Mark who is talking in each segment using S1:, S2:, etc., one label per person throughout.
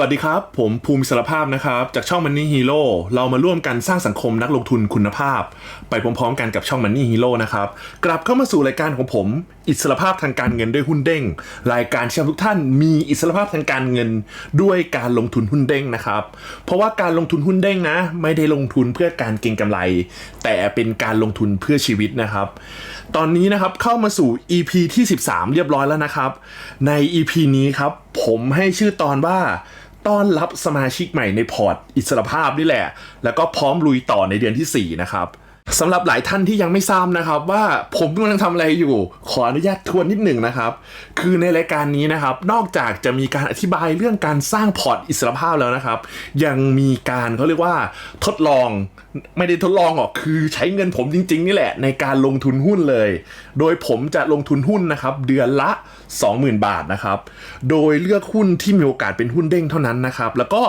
S1: วัสดีครับ ผมภูมิสารภาพนะครับ จากช่อง Money Hero เรามาร่วมกันสร้างสังคมนักลงทุนคุณภาพ ไปพร้อมๆกันกับช่อง Money Hero นะครับกลับเข้ามาสู่รายการของผม อิสรภาพทางการเงินด้วยหุ้นเด้ง รายการที่อทุกท่านมีอิสรภาพทางการเงิน ด้วยการลงทุนหุ้นเด้งนะครับ เพราะว่าการลงทุนหุ้นเด้งนะ ไม่ได้ลงทุนเพื่อการเก็งกำไร แต่เป็นการลงทุนเพื่อชีวิตนะครับ ตอนนี้นะครับเข้ามาสู่ EP ที่ 13 เรียบร้อยแล้วนะครับ ใน EP นี้ครับผมให้ชื่อตอนว่า ต้อนรับสมาชิกใหม่ในพอร์ตอิสรภาพนี่แหละ แล้วก็พร้อมลุยต่อในเดือนที่ 4 นะครับ สำหรับหลายท่านที่ยังไม่ทราบนะครับว่าผมกำลังทำอะไรอยู่ ขออนุญาตทวนนิดหนึ่งนะครับ คือในรายการนี้นะครับ นอกจากจะมีการอธิบายเรื่องการสร้างพอร์ตอิสรภาพแล้วนะครับ ยังมีการเขาเรียกว่าทดลองไม่ได้ทดลองหรอกคือใช้เงินผมจริง ๆ นี่แหละในการลงทุนหุ้นเลย โดยผมจะลงทุนหุ้นนะครับ เดือนละ 20,000 บาทนะครับ โดยเลือกหุ้นที่มีโอกาสเป็นหุ้นเด้งเท่านั้นนะครับ แล้วก็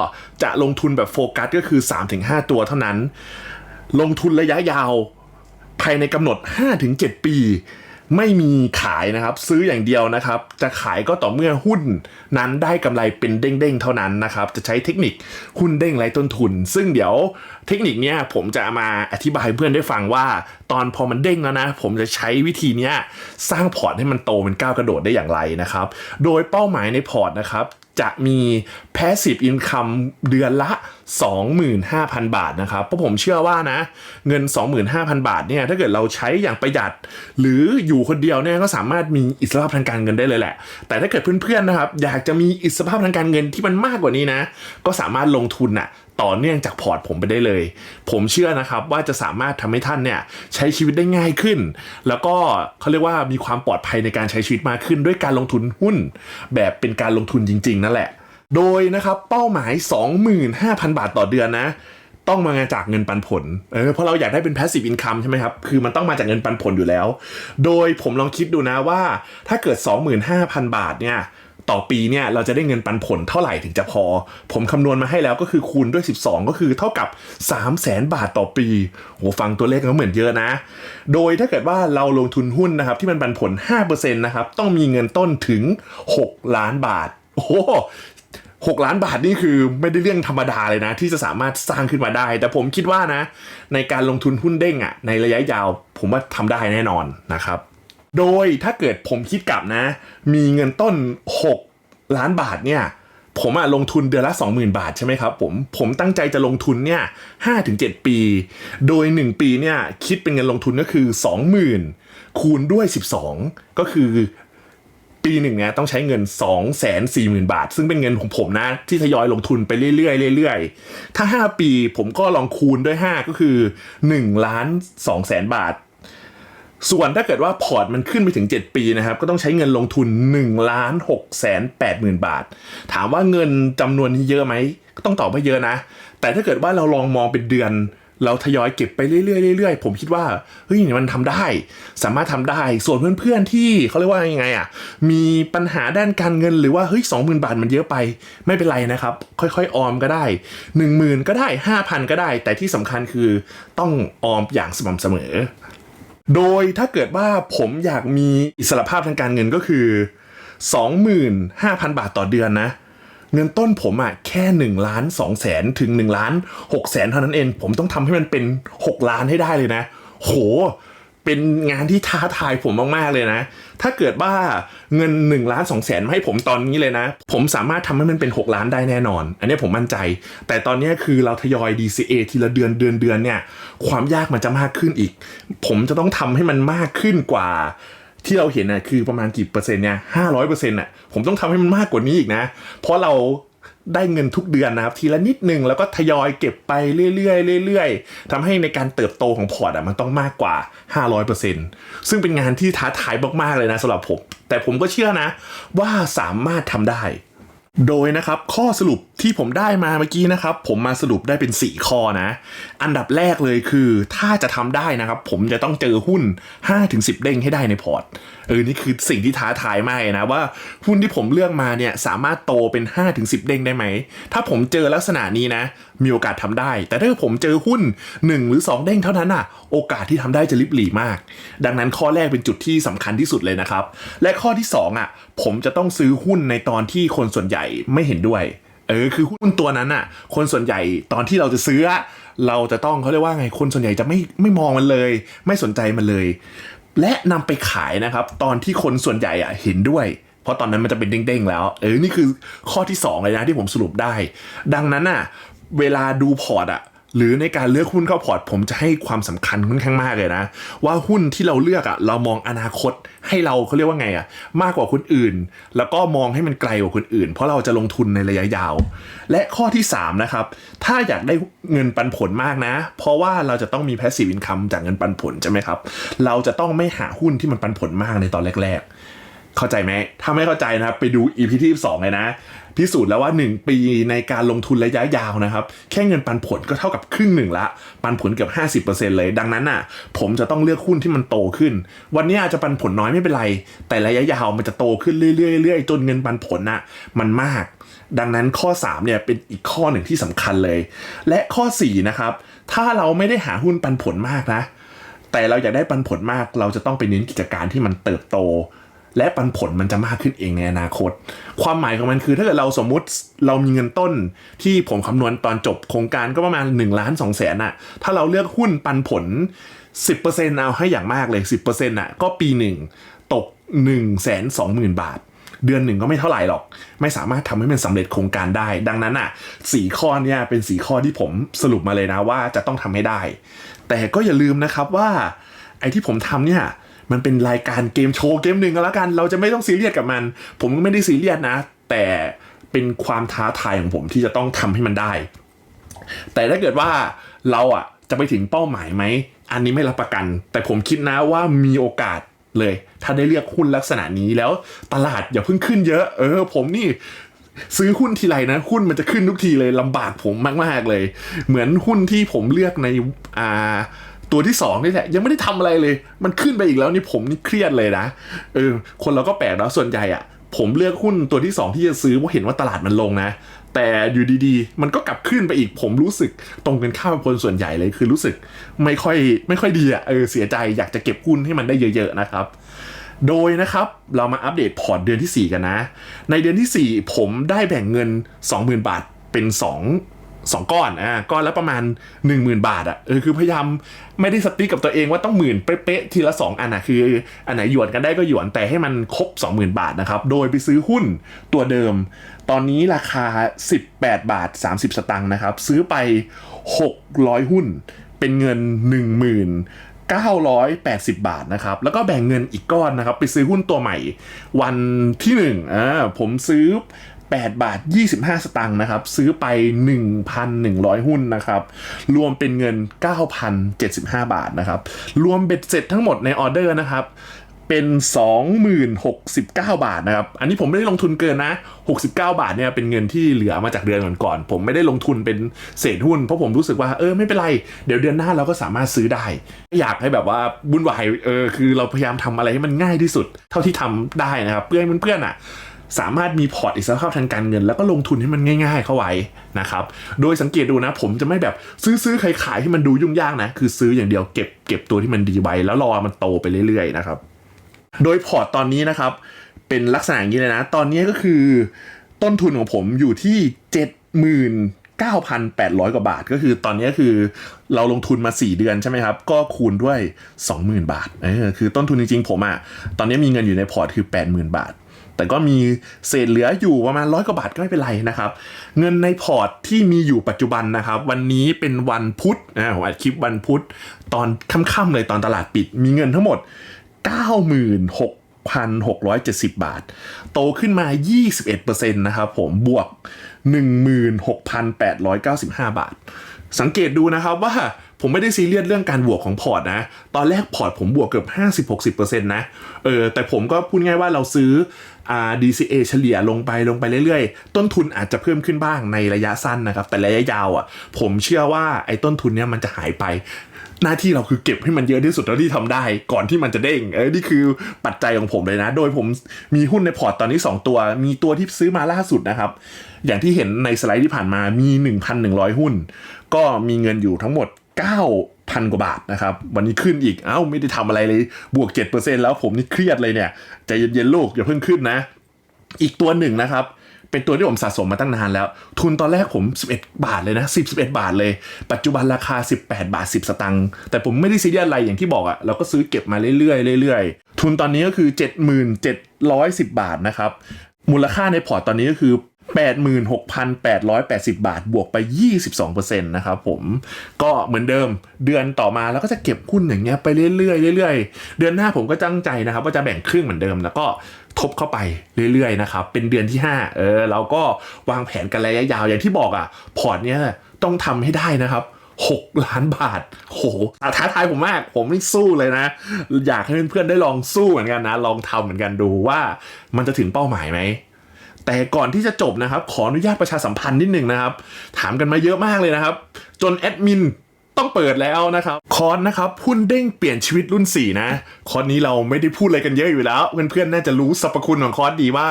S1: จะลงทุนแบบโฟกัสก็คือ 3-5 ตัวเท่านั้น ลงทุนระยะยาว ภายในกำหนด 5-7 ปี ไม่มีขายนะครับ ซื้ออย่างเดียวนะครับ จะขายก็ต่อเมื่อหุ้นนั้นได้กำไรเป็นเด้งๆเท่านั้นนะครับ จะใช้เทคนิคหุ้นเด้งไร้ต้นทุน ซึ่งเดี๋ยวเทคนิคเนี้ยผมจะมาอธิบายเพื่อนได้ฟังว่า ตอนพอมันเด้งแล้วนะ ผมจะใช้วิธีเนี้ยสร้างพอร์ตให้มันโตเป็นก้าวกระโดดได้อย่างไรนะครับ โดยเป้าหมายในพอร์ตนะครับ จะมี passive income เดือนละ 25,000 บาทนะครับ เพราะผมเชื่อว่านะ เงิน 25,000 บาทเนี่ย ถ้าเกิดเราใช้อย่างประหยัด หรืออยู่คนเดียวเนี่ย ก็สามารถมีอิสรภาพทางการเงินได้เลยแหละ แต่ถ้าเกิดเพื่อนๆนะครับ อยากจะมีอิสรภาพทางการเงินที่มันมากกว่านี้นะ ก็สามารถลงทุนอะ ต่อเนื่องจากพอร์ตผมไปได้เลย ผมเชื่อนะครับว่าจะสามารถทำให้ท่านเนี่ยใช้ชีวิตได้ง่ายขึ้น แล้วก็เขาเรียกว่ามีความปลอดภัยในการใช้ชีวิตมากขึ้น ด้วยการลงทุนหุ้น แบบเป็นการลงทุนจริง ๆ นั่นแหละ โดยนะครับเป้าหมาย 25,000 บาทต่อเดือนนะต้องมาจากเงินปันผล เออ เพราะเราอยากได้เป็น passive income ใช่ไหมครับ คือมันต้องมาจากเงินปันผลอยู่แล้ว โดยผมลองคิดดูนะว่า ถ้าเกิด 25,000 บาทเนี่ย ต่อปีเนี่ยเราจะได้เงินปันผลเท่าไหร่ถึงจะพอ ผมคำนวณมาให้แล้วก็คือคูณด้วย 12 ก็คือเท่ากับ 3 0 0แสนบาทต่อปีโหฟังตัวเลขก็เหมือนเยอะนะ โดยถ้าเกิดว่าเราลงทุนหุ้นนะครับที่มันปันผล 5%นะครับต้องมีเงินต้นถึง 6 ล้านบาท โอ้ห6ล้านบาทนี่คือไม่ได้เรื่องธรรมดาเลยนะ ที่จะสามารถสร้างขึ้นมาได้ แต่ผมคิดว่านะ ในการลงทุนหุ้นเด้งอะ่ะในระยะยาว ผมว่าทำได้แน่นอนนะครับ โดยถ้าเกิดผมคิดกลับนะ มีเงินต้น 6 ล้านบาทเนี่ยผมอะลงทุนเดือนละ 20,000 บาทใช่ไหมครับผมผมตั้งใจจะลงทุนเนี่ย5-7 ปี โดย 1 ปีเนี่ยคิดเป็นเงินลงทุนก็คือ 20,000 คูณด้วย 12 ก็คือปีหนึ่งเนี่ยต้องใช้เงิน 2 4 0 0 0 0 บาท ซึ่งเป็นเงินของผมนะ ที่ทยอยลงทุนไปเรื่อยๆเรื่อยๆ ถ้า 5 ปีผมก็ลองคูณด้วย 5 ก็คือ1ล้าน2แสนบาท ส่วนถ้าเกิดว่าพอร์ตมันขึ้นไปถึง 7 ปีนะครับ ก็ต้องใช้เงินลงทุน1ล้าน6แสน8หมื่นบาท ถามว่าเงินจำนวนนี้เยอะไหม ก็ต้องตอบว่าเยอะนะ แต่ถ้าเกิดว่าเราลองมองเป็นเดือน เราทยอยเก็บไปเรื่อยๆเรื่อยๆผมคิดว่าเฮ้ยมันทำได้ สามารถทำได้ ส่วนเพื่อนๆที่เขาเรียกว่ายังไงอะ มีปัญหาด้านการเงินหรือว่าเฮ้ยสองหมื่นบาทมันเยอะไป ไม่เป็นไรนะครับ ค่อยๆออมก็ได้หนึ่งหมื่นก็ได้ห้าพันก็ได้ แต่ที่สำคัญคือต้องออมอย่างสม่ำเสมอ โดยถ้าเกิดว่าผมอยากมีอิสรภาพทางการเงินก็คือ 25,000 บาทต่อเดือนนะ เงินต้นผมอะแค่1ล้าน2แสนถึง1ล้าน6แสนเท่านั้นเอง ผมต้องทำให้มันเป็น 6 ล้านให้ได้เลยนะ โห เป็นงานที่ท้าทายผมมากๆเลยนะ ถ้าเกิดว่าเงิน1ล้าน2แสนมาให้ผมตอนนี้เลยนะ ผมสามารถทำให้มันเป็น 6 ล้านได้แน่นอน อันนี้ผมมั่นใจ แต่ตอนนี้คือเราทยอย DCA ทีละเดือนเดือนเดือนเนี่ย ความยากมันจะมากขึ้นอีก ผมจะต้องทำให้มันมากขึ้นกว่าที่เราเห็นน่ะคือประมาณกี่เปอร์เซ็นต์เนี่ยห้าร้อยเปอร์เซ็นต์น่ะผมต้องทำให้มันมากกว่านี้อีกนะ เพราะเรา ได้เงินทุกเดือนนะครับ ทีละนิดนึงแล้วก็ทยอยเก็บไปเรื่อยๆเรื่อยๆทำให้ในการเติบโตของพอร์ตอะมันต้องมากกว่า 500%ซึ่งเป็นงานที่ท้าทายมากๆเลยนะสำหรับผม แต่ผมก็เชื่อนะ ว่าสามารถทำได้ โดยนะครับข้อสรุปที่ผมได้มาเมื่อกี้นะครับ ผมมาสรุปได้เป็น 4 ข้อนะ อันดับแรกเลยคือถ้าจะทำได้นะครับ ผมจะต้องเจอหุ้น 5-10 เด้งให้ได้ในพอร์ตเออนี่คือสิ่งที่ท้าทายมากนะว่าหุ้นที่ผมเลือกมาเนี่ยสามารถโตเป็น 5-10 เด้งได้ไหม ถ้าผมเจอลักษณะนี้นะ มีโอกาสทำได้ แต่ถ้าผมเจอหุ้น 1 หรือ 2 เด้งเท่านั้นอะ โอกาสที่ทำได้จะลิบหลีมาก ดังนั้นข้อแรกเป็นจุดที่สำคัญที่สุดเลยนะครับ และข้อที่ 2อะผมจะต้องซื้อหุ้นในตอนที่คนส่วนใหญ่ไม่เห็นด้วย เออคือหุ้นตัวนั้นอะคนส่วนใหญ่ตอนที่เราจะซื้อ เราจะต้องเขาเรียกว่าไงคนส่วนใหญ่จะไม่ไม่มองมันเลย ไม่สนใจมันเลย และนำไปขายนะครับ ตอนที่คนส่วนใหญ่อะเห็นด้วย เพราะตอนนั้นมันจะเป็นเด้งๆแล้ว เออนี่คือข้อที่สองเลยนะที่ผมสรุปได้ ดังนั้นอะเวลาดูพอร์ตอะ หรือในการเลือกหุ้นเข้าพอร์ต ผมจะให้ความสำคัญค่อนข้างมากเลยนะ ว่าหุ้นที่เราเลือกอะเรามองอนาคตให้เราเขาเรียกว่าไงอะมากกว่าคนอื่น แล้วก็มองให้มันไกลกว่าคนอื่น เพราะเราจะลงทุนในระยะยาว และข้อที่สามนะครับ ถ้าอยากได้เงินปันผลมากนะ เพราะว่าเราจะต้องมี passive income จากเงินปันผลใช่ไหมครับเราจะต้องไม่หาหุ้นที่มันปันผลมากในตอนแรก ๆ เข้าใจไหมถ้าไม่เข้าใจนะครับไปดู EP ที่2เลยนะพิสูจน์แล้วว่า 1 ปีในการลงทุนระยะยาวนะครับ แค่เงินปันผลก็เท่ากับครึ่งหนึ่งละ ปันผลเกือบ50%เลย ดังนั้นน่ะ ผมจะต้องเลือกหุ้นที่มันโตขึ้น วันนี้อาจจะปันผลน้อยไม่เป็นไร แต่ระยะยาวมันจะโตขึ้นเรื่อยๆจนเงินปันผลน่ะมันมาก ดังนั้นข้อ 3 เนี่ยเป็นอีกข้อหนึ่งที่สำคัญเลย และข้อ4นะครับถ้าเราไม่ได้หาหุ้นปันผลมากนะแต่เราอยากได้ปันผลมาก เราจะต้องไปเน้นกิจการที่มันเติบโต และปันผลมันจะมากขึ้นเองในอนาคต ความหมายของมันคือถ้าเกิดเราสมมุติเรามีเงินต้นที่ผมคำนวณตอนจบโครงการก็ประมาณ1ล้าน2แสนอะถ้าเราเลือกหุ้นปันผล 10%เอาให้อย่างมากเลย 10%อะก็ปีหนึ่งตก1นึ่งแสนสองหมื่นบาท เดือนหนึ่งก็ไม่เท่าไหร่หรอก ไม่สามารถทำให้มันสำเร็จโครงการได้ ดังนั้นอะสี่ข้อเนี่ยเป็นสีข้อที่ผมสรุปมาเลยนะว่าจะต้องทำให้ได้ แต่ก็อย่าลืมนะครับว่าไอ้ที่ผมทำเนี่ย มันเป็นรายการเกมโชว์เกมหนึ่งก็แล้วกัน เราจะไม่ต้องซีเรียสกับมัน ผมก็ไม่ได้ซีเรียสนะ แต่เป็นความท้าทายของผมที่จะต้องทำให้มันได้ แต่ถ้าเกิดว่าเราอะจะไปถึงเป้าหมายไหม อันนี้ไม่รับประกัน แต่ผมคิดนะว่ามีโอกาสเลย ถ้าได้เลือกหุ้นลักษณะนี้แล้วตลาดอย่าเพิ่งขึ้นเยอะ เออ ผมนี่ซื้อหุ้นทีไรนะ หุ้นมันจะขึ้นทุกทีเลยลำบากผมมาก ๆ เลย เหมือนหุ้นที่ผมเลือกในอ่า ตัวที่สองนี่แหละยังไม่ได้ทำอะไรเลย มันขึ้นไปอีกแล้วนี่ผมนี่เครียดเลยนะเออคนเราก็แปลกแล้วส่วนใหญ่อะผมเลือกหุ้นตัวที่สองที่จะซื้อเพราะเห็นว่าตลาดมันลงนะ แต่อยู่ดีๆ มันก็กลับขึ้นไปอีกผมรู้สึกตรงกันข้ามกับคนส่วนใหญ่เลยคือรู้สึกไม่ค่อยไม่ค่อยดีอะเออเสียใจอยากจะเก็บหุ้นให้มันได้เยอะๆนะครับ โดยนะครับเรามาอัปเดตพอร์ตเดือนที่ 4 กันนะ ในเดือนที่ 4 ผมได้แบ่งเงิน 20,000 บาทเป็น 2 2 ก้อนอ่าก้อนละประมาณ 10,000 บาทอะเออคือพยายามไม่ได้สติ๊กกับตัวเองว่าต้องหมื่นเป๊ะๆทีละ 2 อันอะคือ อันไหนหยวนกันได้ก็หยวนแต่ให้มันครบ 20,000 บาทนะครับ โดยไปซื้อหุ้นตัวเดิม ตอนนี้ราคา 18 บาท 30 สตางค์นะครับ ซื้อไป 600 หุ้น เป็นเงิน 10,000 980 บาทนะครับ แล้วก็แบ่งเงินอีกก้อนนะครับ ไปซื้อหุ้นตัวใหม่ วันที่1อ่าผมซื้อ 8 บาท 25 สตางค์นะครับ ซื้อไป 1,100 หุ้นนะครับ รวมเป็นเงิน 9,075 บาทนะครับ รวมเบ็ดเสร็จทั้งหมดในออเดอร์นะครับเป็น 20,69 บาทนะครับ อันนี้ผมไม่ได้ลงทุนเกินนะ 69 บาทเนี่ยเป็นเงินที่เหลือมาจากเดือนก่อนๆผมไม่ได้ลงทุนเป็นเศษหุ้น เพราะผมรู้สึกว่าเออไม่เป็นไร เดี๋ยวเดือนหน้าเราก็สามารถซื้อได้ อยากให้แบบว่าบุญวายเออคือเราพยายามทำอะไรให้มันง่ายที่สุด เท่าที่ทำได้นะครับ เพื่อให้เพื่อนๆอะ สามารถมีพอร์ตอิสรภาพทางการเงิน แล้วก็ลงทุนให้มันง่าย ๆ เข้าไว้นะครับ โดยสังเกตดูนะ ผมจะไม่แบบซื้อซื้อขายขายให้มันดูยุ่งยากนะ คือซื้ออย่างเดียวเก็บเก็บตัวที่มันดีไว้ แล้วรอมันโตไปเรื่อยๆนะครับ โดยพอร์ตตอนนี้นะครับ เป็นลักษณะอย่างนี้เลยนะ ตอนนี้ก็คือ ต้นทุนของผมอยู่ที่79,800 กว่าบาทก็คือตอนนี้คือเราลงทุนมา 4 เดือนใช่ไหมครับ ก็คูณด้วย 20,000 บาทเออคือต้นทุนจริงๆ ผมอะ่ะ ตอนนี้มีเงินอยู่ในพอร์ตคือ 80,000 บาท แต่ก็มีเศษเหลืออยู่ประมาณร้อยกว่าบาทก็ไม่เป็นไรนะครับ เงินในพอร์ตที่มีอยู่ปัจจุบันนะครับ วันนี้เป็นวันพุธนะผมอัดคลิปวันพุธตอนค่ำๆเลยตอนตลาดปิด มีเงินทั้งหมด 96,670 บาท โตขึ้นมา 21%นะครับผม บวก 16,895 บาท สังเกตดูนะครับว่าผมไม่ได้ซีเรียสเรื่องการบวกของพอร์ตนะ ตอนแรกพอร์ตผมบวกเกือบ 50-60%นะ เออ แต่ผมก็พูดง่ายว่าเราซื้อ DCA เฉลี่ยลงไปลงไปเรื่อยๆ ต้นทุนอาจจะเพิ่มขึ้นบ้างในระยะสั้นนะครับ แต่ระยะยาวอะผมเชื่อว่าไอ้ต้นทุนเนี้ยมันจะหายไป หน้าที่เราคือเก็บให้มันเยอะที่สุดเท่าที่ทำได้ ก่อนที่มันจะเด้งเออนี่คือปัจจัยของผมเลยนะ โดยผมมีหุ้นในพอร์ตตอนนี้ 2 ตัว มีตัวที่ซื้อมาล่าสุดนะครับ อย่างที่เห็นในสไลด์ที่ผ่านมามี 1,100 หุ้น ก็มีเงินอยู่ทั้งหมด 9,000กว่าบาทนะครับ วันนี้ขึ้นอีก เอ้าไม่ได้ทำอะไรเลย บวก 7%แล้วผมนี่เครียดเลยเนี่ยใจเย็นๆโลกอย่าเพิ่งขึ้นนะ อีกตัวหนึ่งนะครับ เป็นตัวที่ผมสะสมมาตั้งนานแล้ว ทุนตอนแรกผม 11 บาทเลยนะ 10 11 บาทเลย ปัจจุบันราคา 18 บาท 10 สตังค์แต่ผมไม่ได้ซีเรียสอะไรอย่างที่บอกอะเราก็ซื้อเก็บมาเรื่อยๆเรื่อยๆทุนตอนนี้ก็คือ 7710 บาทนะครับมูลค่าในพอร์ตตอนนี้ก็คือ 86,880 บาท บวกไป 22%นะครับผม ก็เหมือนเดิมเดือนต่อมาแล้วก็จะเก็บหุ้นอย่างเงี้ยไปเรื่อยๆเรื่อยๆ เดือนหน้าผมก็ตั้งใจนะครับ ว่าจะแบ่งครึ่งเหมือนเดิมแล้วก็ทบเข้าไปเรื่อยๆนะครับ เป็นเดือนที่ 5 เออเราก็วางแผนกันระยะยาวอย่างที่บอกอะ พอร์ตเนี้ยต้องทำให้ได้นะครับ6 ล้านบาท โหท้าทายผมมาก ผมไม่สู้เลยนะ อยากให้เพื่อนๆได้ลองสู้เหมือนกันนะ ลองทำเหมือนกันดูว่ามันจะถึงเป้าหมายไหม แต่ก่อนที่จะจบนะครับ ขออนุญาตประชาสัมพันธ์นิดหนึ่งนะครับ ถามกันมาเยอะมากเลยนะครับ จนแอดมินต้องเปิดแล้วนะครับ คอร์สนะครับหุ้นเด้งเปลี่ยนชีวิตรุ่น 4 นะ คอร์สนี้เราไม่ได้พูดอะไรกันเยอะอยู่แล้ว เพื่อนๆน่าจะรู้สรรพคุณของคอร์สดีว่า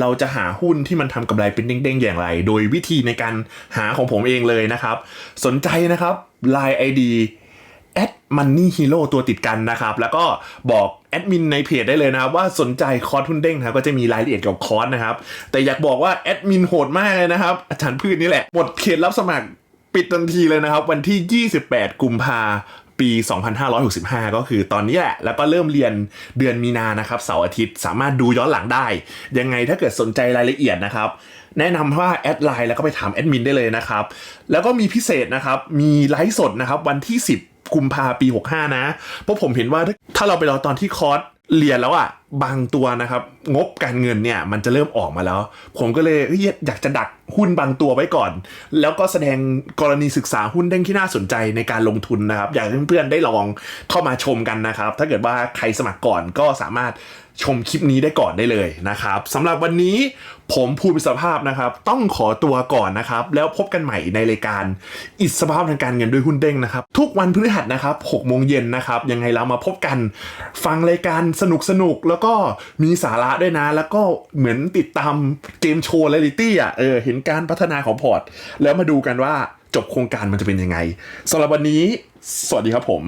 S1: เราจะหาหุ้นที่มันทำกำไรเป็นเด้งๆอย่างไร โดยวิธีในการหาของผมเองเลยนะครับ สนใจนะครับ Line ID แอดมันนี่ฮีโร่ตัวติดกันนะครับ แล้วก็บอก แอดมินในเพจได้เลยนะครับ ว่าสนใจคอร์สทุนเด้งนะครับก็จะมีรายละเอียดเกี่ยวกับคอร์สนะครับ แต่อยากบอกว่าแอดมินโหดมากเลยนะครับ อาจารย์พืชนี่แหละหมดเขตรับสมัครปิดทันทีเลยนะครับ วันที่ 28 กุมภาปี 2565 ก็คือตอนนี้แหละ แล้วก็เริ่มเรียนเดือนมีนานะครับเสาร์อาทิตย์สามารถดูย้อนหลังได้ ยังไงถ้าเกิดสนใจรายละเอียดนะครับ แนะนำว่าแอดไลน์แล้วก็ไปถามแอดมินได้เลยนะครับ แล้วก็มีพิเศษนะครับ มีไลฟ์สดนะครับวันที่ 10 กุมภาปี 65 นะ เพราะผมเห็นว่าถ้าเราไปรอตอนที่คอร์สเรียนแล้วอะ บางตัวนะครับ งบการเงินเนี่ย มันจะเริ่มออกมาแล้ว ผมก็เลยอยากจะดักหุ้นบางตัวไว้ก่อน แล้วก็แสดงกรณีศึกษาหุ้นเด้งที่น่าสนใจในการลงทุนนะครับ อยากให้เพื่อนๆได้ลองเข้ามาชมกันนะครับ ถ้าเกิดว่าใครสมัครก่อนก็สามารถชมคลิปนี้ได้ก่อนได้เลยนะครับสำหรับวันนี้ผมภูมิสภาพนะครับ ต้องขอตัวก่อนนะครับ แล้วพบกันใหม่ในรายการอิสรภาพทางการเงินด้วยหุ้นเด้งนะครับ ทุกวันพฤหัสนะครับ6โมงเย็นนะครับยังไงเรามาพบกัน ฟังรายการสนุกสนุกๆแล้วก็มีสาระด้วยนะ แล้วก็เหมือนติดตามเกมโชว์เรลิตี้อะเออเห็นการพัฒนาของพอร์ต แล้วมาดูกันว่าจบโครงการมันจะเป็นยังไงสำหรับวันนี้ สวัสดีครับผม